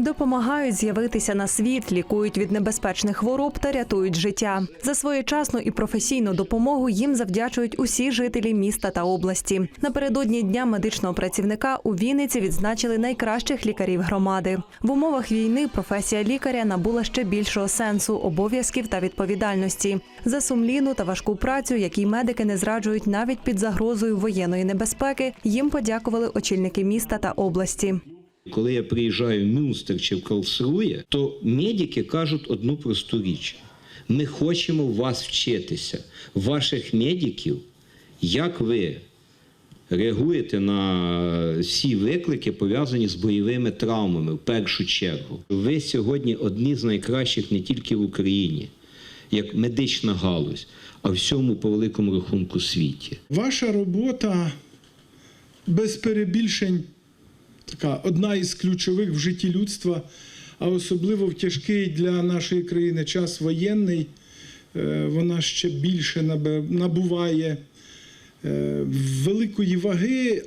Допомагають з'явитися на світ, лікують від небезпечних хвороб та рятують життя. За своєчасну і професійну допомогу їм завдячують усі жителі міста та області. Напередодні дня медичного працівника у Вінниці відзначили найкращих лікарів громади. В умовах війни професія лікаря набула ще більшого сенсу, обов'язків та відповідальності за сумлінну та важку працю, якій медики не зраджують навіть під загрозою воєнної небезпеки. Їм подякували очільники міста та області. Коли я приїжджаю в Мюнстер чи в Карлсрує, то медики кажуть одну просту річ: ми хочемо вас вчитися, ваших медиків, як ви реагуєте на всі виклики, пов'язані з бойовими травмами в першу чергу. Ви сьогодні одні з найкращих не тільки в Україні, як медична галузь, а всьому по великому рахунку світі. Ваша робота без перебільшень така одна із ключових в житті людства, а особливо в тяжкий для нашої країни час воєнний. е, Вона ще більше набуває е, великої ваги.